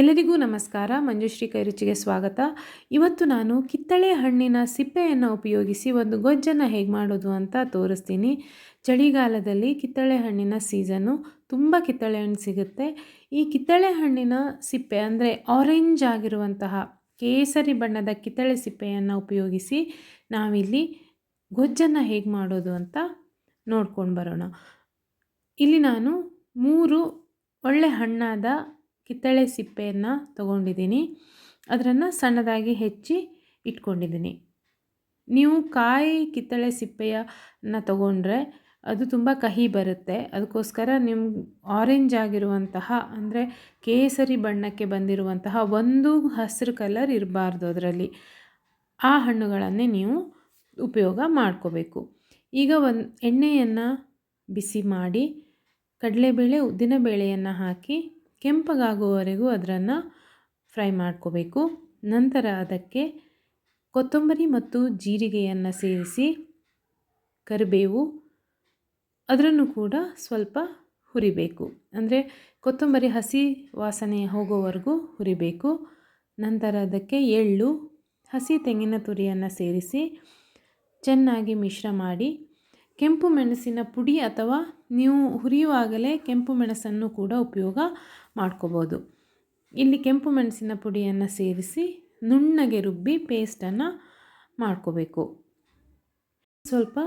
ಎಲ್ಲರಿಗೂ ನಮಸ್ಕಾರ. ಮಂಜುಶ್ರೀ ಕೈರುಚಿಗೆ ಸ್ವಾಗತ. ಇವತ್ತು ನಾನು ಕಿತ್ತಳೆ ಹಣ್ಣಿನ ಸಿಪ್ಪೆಯನ್ನು ಉಪಯೋಗಿಸಿ ಒಂದು ಗೊಜ್ಜನ್ನು ಹೇಗೆ ಮಾಡೋದು ಅಂತ ತೋರಿಸ್ತೀನಿ. ಚಳಿಗಾಲದಲ್ಲಿ ಕಿತ್ತಳೆ ಹಣ್ಣಿನ ಸೀಸನ್ನು ತುಂಬ ಕಿತ್ತಳೆ ಹಣ್ಣು ಸಿಗುತ್ತೆ. ಈ ಕಿತ್ತಳೆ ಹಣ್ಣಿನ ಸಿಪ್ಪೆ ಅಂದರೆ ಆರೆಂಜ್ ಆಗಿರುವಂತಹ ಕೇಸರಿ ಬಣ್ಣದ ಕಿತ್ತಳೆ ಸಿಪ್ಪೆಯನ್ನು ಉಪಯೋಗಿಸಿ ನಾವಿಲ್ಲಿ ಗೊಜ್ಜನ್ನು ಹೇಗೆ ಮಾಡೋದು ಅಂತ ನೋಡ್ಕೊಂಡು ಬರೋಣ. ಇಲ್ಲಿ ನಾನು ಮೂರು ಒಳ್ಳೆ ಹಣ್ಣಾದ ಕಿತ್ತಳೆ ಸಿಪ್ಪೆಯನ್ನು ತಗೊಂಡಿದ್ದೀನಿ. ಅದನ್ನು ಸಣ್ಣದಾಗಿ ಹೆಚ್ಚಿ ಇಟ್ಕೊಂಡಿದ್ದೀನಿ. ನೀವು ಕಾಯಿ ಕಿತ್ತಳೆ ಸಿಪ್ಪೆಯನ್ನು ತಗೊಂಡ್ರೆ ಅದು ತುಂಬ ಕಹಿ ಬರುತ್ತೆ. ಅದಕ್ಕೋಸ್ಕರ ನಿಮ್ಮ ಆರೆಂಜ್ ಆಗಿರುವಂತಹ, ಅಂದರೆ ಕೇಸರಿ ಬಣ್ಣಕ್ಕೆ ಬಂದಿರುವಂತಹ ಒಂದು ಹಸಿರು ಕಲರ್ ಇರಬಾರ್ದು ಅದರಲ್ಲಿ. ಆ ಹಣ್ಣುಗಳನ್ನೇ ನೀವು ಉಪಯೋಗ ಮಾಡ್ಕೋಬೇಕು. ಈಗ ಒಂದು ಎಣ್ಣೆಯನ್ನು ಬಿಸಿ ಮಾಡಿ, ಕಡಲೆಬೇಳೆ, ಉದ್ದಿನಬೇಳೆಯನ್ನು ಹಾಕಿ ಕೆಂಪಗಾಗುವವರೆಗೂ ಅದನ್ನು ಫ್ರೈ ಮಾಡ್ಕೋಬೇಕು. ನಂತರ ಅದಕ್ಕೆ ಕೊತ್ತಂಬರಿ ಮತ್ತು ಜೀರಿಗೆಯನ್ನು ಸೇರಿಸಿ ಕರಿಬೇವು, ಅದರನ್ನು ಕೂಡ ಸ್ವಲ್ಪ ಹುರಿಬೇಕು. ಅಂದರೆ ಕೊತ್ತಂಬರಿ ಹಸಿ ವಾಸನೆ ಹೋಗೋವರೆಗೂ ಹುರಿಬೇಕು. ನಂತರ ಅದಕ್ಕೆ ಎಳ್ಳು, ಹಸಿ ತೆಂಗಿನ ತುರಿಯನ್ನು ಸೇರಿಸಿ ಚೆನ್ನಾಗಿ ಮಿಶ್ರ ಮಾಡಿ ಕೆಂಪು ಮೆಣಸಿನ ಪುಡಿ ಅಥವಾ ನೀವು ಹುರಿಯುವಾಗಲೇ ಕೆಂಪು ಮೆಣಸನ್ನು ಕೂಡ ಉಪಯೋಗ ಮಾಡ್ಕೋಬೋದು. ಇಲ್ಲಿ ಕೆಂಪು ಮೆಣಸಿನ ಪುಡಿಯನ್ನು ಸೇರಿಸಿ ನುಣ್ಣಗೆ ರುಬ್ಬಿ ಪೇಸ್ಟನ್ನು ಮಾಡ್ಕೋಬೇಕು. ಸ್ವಲ್ಪ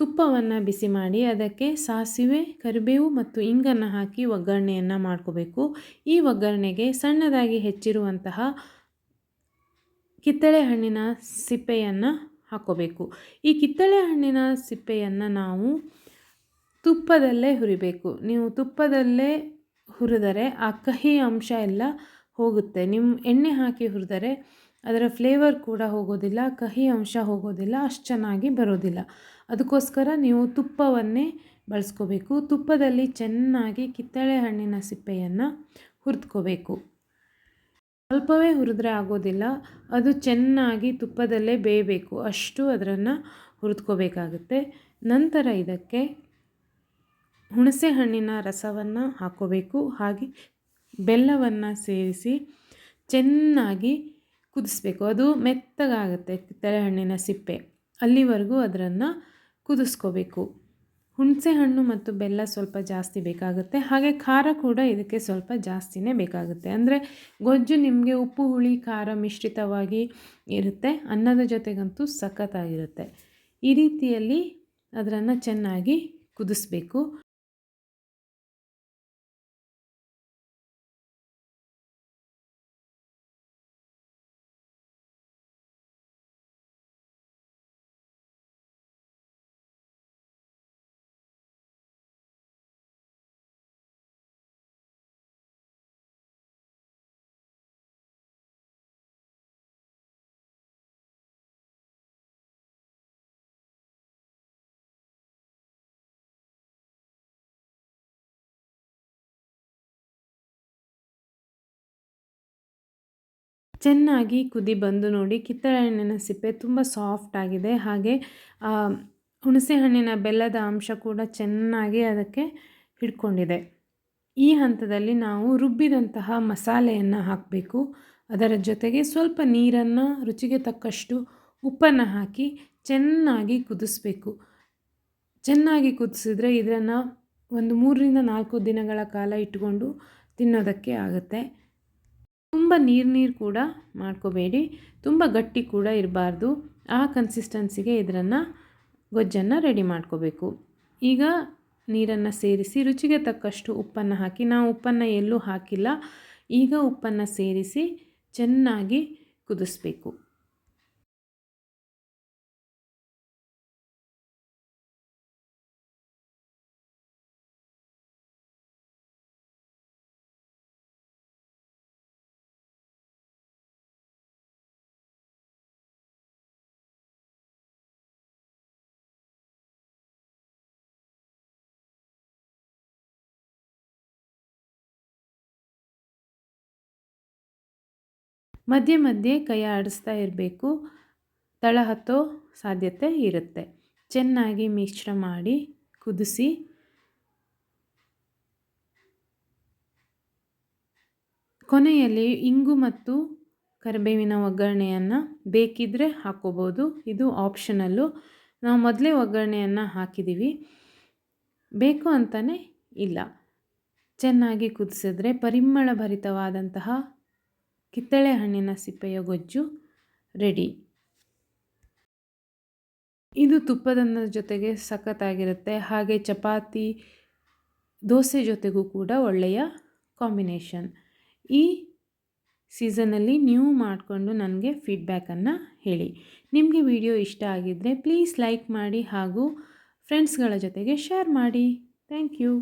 ತುಪ್ಪವನ್ನು ಬಿಸಿ ಮಾಡಿ ಅದಕ್ಕೆ ಸಾಸಿವೆ, ಕರಿಬೇವು ಮತ್ತು ಇಂಗನ್ನು ಹಾಕಿ ಒಗ್ಗರಣೆಯನ್ನು ಮಾಡ್ಕೋಬೇಕು. ಈ ಒಗ್ಗರಣೆಗೆ ಸಣ್ಣದಾಗಿ ಹೆಚ್ಚಿರುವಂತಹ ಕಿತ್ತಳೆ ಹಣ್ಣಿನ ಸಿಪ್ಪೆಯನ್ನು ಹಾಕ್ಕೋಬೇಕು ಈ ಕಿತ್ತಳೆ ಹಣ್ಣಿನ ಸಿಪ್ಪೆಯನ್ನು ನಾವು ತುಪ್ಪದಲ್ಲೇ ಹುರಿಬೇಕು. ನೀವು ತುಪ್ಪದಲ್ಲೇ ಹುರಿದರೆ ಆ ಕಹಿ ಅಂಶ ಎಲ್ಲ ಹೋಗುತ್ತೆ. ನಿಮ್ಮ ಎಣ್ಣೆ ಹಾಕಿ ಹುರಿದರೆ ಅದರ ಫ್ಲೇವರ್ ಕೂಡ ಹೋಗೋದಿಲ್ಲ, ಕಹಿ ಅಂಶ ಹೋಗೋದಿಲ್ಲ, ಅಷ್ಟು ಚೆನ್ನಾಗಿ ಬರೋದಿಲ್ಲ. ಅದಕ್ಕೋಸ್ಕರ ನೀವು ತುಪ್ಪವನ್ನೇ ಬಳಸ್ಕೋಬೇಕು. ತುಪ್ಪದಲ್ಲಿ ಚೆನ್ನಾಗಿ ಕಿತ್ತಳೆ ಹಣ್ಣಿನ ಸಿಪ್ಪೆಯನ್ನು ಹುರಿದ್ಕೋಬೇಕು. ಸ್ವಲ್ಪವೇ ಹುರಿದ್ರೆ ಆಗೋದಿಲ್ಲ. ಅದು ಚೆನ್ನಾಗಿ ತುಪ್ಪದಲ್ಲೇ ಬೇಯಬೇಕು. ಅಷ್ಟು ಅದರನ್ನು ಹುರಿದ್ಕೋಬೇಕಾಗುತ್ತೆ. ನಂತರ ಇದಕ್ಕೆ ಹುಣಸೆ ಹಣ್ಣಿನ ರಸವನ್ನು ಹಾಕ್ಕೋಬೇಕು ಹಾಗೆ ಬೆಲ್ಲವನ್ನು ಸೇರಿಸಿ ಚೆನ್ನಾಗಿ ಕುದಿಸ್ಬೇಕು. ಅದು ಮೆತ್ತಗಾಗುತ್ತೆ ಕಿತ್ತಳೆ ಹಣ್ಣಿನ ಸಿಪ್ಪೆ. ಅಲ್ಲಿವರೆಗೂ ಅದನ್ನು ಕುದಿಸ್ಕೋಬೇಕು. ಹುಣಸೆ ಹಣ್ಣು ಮತ್ತು ಬೆಲ್ಲ ಸ್ವಲ್ಪ ಜಾಸ್ತಿ ಬೇಕಾಗುತ್ತೆ. ಹಾಗೆ ಖಾರ ಕೂಡ ಇದಕ್ಕೆ ಸ್ವಲ್ಪ ಜಾಸ್ತಿನೇ ಬೇಕಾಗುತ್ತೆ. ಅಂದರೆ ಗೊಜ್ಜು ನಿಮಗೆ ಉಪ್ಪು, ಹುಳಿ, ಖಾರ ಮಿಶ್ರಿತವಾಗಿ ಇರುತ್ತೆ. ಅನ್ನದ ಜೊತೆಗಂತೂ ಸಖತ್ತಾಗಿರುತ್ತೆ. ಈ ರೀತಿಯಲ್ಲಿ ಅದರನ್ನು ಚೆನ್ನಾಗಿ ಕುದಿಸ್ಬೇಕು. ಚೆನ್ನಾಗಿ ಕುದಿ ಬಂದು ನೋಡಿ ಕಿತ್ತಳೆ ಹಣ್ಣಿನ ಸಿಪ್ಪೆ ತುಂಬ ಸಾಫ್ಟ್ ಆಗಿದೆ. ಹಾಗೆ ಹುಣಸೆ ಹಣ್ಣಿನ ಬೆಲ್ಲದ ಅಂಶ ಕೂಡ ಚೆನ್ನಾಗಿ ಅದಕ್ಕೆ ಹಿಡ್ಕೊಂಡಿದೆ. ಈ ಹಂತದಲ್ಲಿ ನಾವು ರುಬ್ಬಿದಂತಹ ಮಸಾಲೆಯನ್ನು ಹಾಕಬೇಕು. ಅದರ ಜೊತೆಗೆ ಸ್ವಲ್ಪ ನೀರನ್ನು, ರುಚಿಗೆ ತಕ್ಕಷ್ಟು ಉಪ್ಪನ್ನು ಹಾಕಿ ಚೆನ್ನಾಗಿ ಕುದಿಸ್ಬೇಕು. ಚೆನ್ನಾಗಿ ಕುದಿಸಿದ್ರೆ ಇದನ್ನು ಒಂದು ಮೂರರಿಂದ ನಾಲ್ಕು ದಿನಗಳ ಕಾಲ ಇಟ್ಟುಕೊಂಡು ತಿನ್ನೋದಕ್ಕೆ ಆಗುತ್ತೆ. ತುಂಬ ನೀರು ನೀರು ಕೂಡ ಮಾಡ್ಕೋಬೇಡಿ. ತುಂಬ ಗಟ್ಟಿ ಕೂಡ ಇರಬಾರ್ದು. ಆ ಕನ್ಸಿಸ್ಟೆನ್ಸಿಗೆ ಇದರನ್ನು ಗೊಜ್ಜನ್ನು ರೆಡಿ ಮಾಡ್ಕೋಬೇಕು. ಈಗ ನೀರನ್ನು ಸೇರಿಸಿ ರುಚಿಗೆ ತಕ್ಕಷ್ಟು ಉಪ್ಪನ್ನು ಹಾಕಿ ನಾವು ಉಪ್ಪನ್ನು ಎಲ್ಲೂ ಹಾಕಿಲ್ಲ. ಈಗ ಉಪ್ಪನ್ನು ಸೇರಿಸಿ ಚೆನ್ನಾಗಿ ಕುದಿಸ್ಬೇಕು. ಮಧ್ಯೆ ಮಧ್ಯೆ ಕೈ ಆಡಿಸ್ತಾ ಇರಬೇಕು. ತಳ ಹತ್ತೋ ಸಾಧ್ಯತೆ ಇರುತ್ತೆ. ಚೆನ್ನಾಗಿ ಮಿಶ್ರ ಮಾಡಿ ಕುದಿಸಿ. ಕೊನೆಯಲ್ಲಿ ಇಂಗು ಮತ್ತು ಕರಿಬೇವಿನ ಒಗ್ಗರಣೆಯನ್ನು ಬೇಕಿದ್ದರೆ ಹಾಕೋಬೋದು. ಇದು ಆಪ್ಷನಲ್ಲು ನಾವು ಮೊದಲೇ ಒಗ್ಗರಣೆಯನ್ನು ಹಾಕಿದ್ದೀವಿ ಬೇಕು ಅಂತಲೇ ಇಲ್ಲ. ಚೆನ್ನಾಗಿ ಕುದಿಸಿದ್ರೆ, ಪರಿಮಳ ಭರಿತವಾದಂತಹ ಕಿತ್ತಳೆ ಹಣ್ಣಿನ ಸಿಪ್ಪೆಯ ಗೊಜ್ಜು ರೆಡಿ ಇದು ತುಪ್ಪದನ್ನ ಜೊತೆಗೆ ಸಖತ್ತಾಗಿರುತ್ತೆ. ಹಾಗೆ ಚಪಾತಿ, ದೋಸೆ ಜೊತೆಗೂ ಕೂಡ ಒಳ್ಳೆಯ ಕಾಂಬಿನೇಷನ್ ಈ ಸೀಸನಲ್ಲಿ ನೀವು ಮಾಡಿಕೊಂಡು ನನಗೆ ಫೀಡ್ಬ್ಯಾಕನ್ನು ಹೇಳಿ. ನಿಮಗೆ ವಿಡಿಯೋ ಇಷ್ಟ ಆಗಿದ್ದರೆ ಪ್ಲೀಸ್ ಲೈಕ್ ಮಾಡಿ ಹಾಗೂ ಫ್ರೆಂಡ್ಸ್ಗಳ ಜೊತೆಗೆ ಶೇರ್ ಮಾಡಿ. Thank you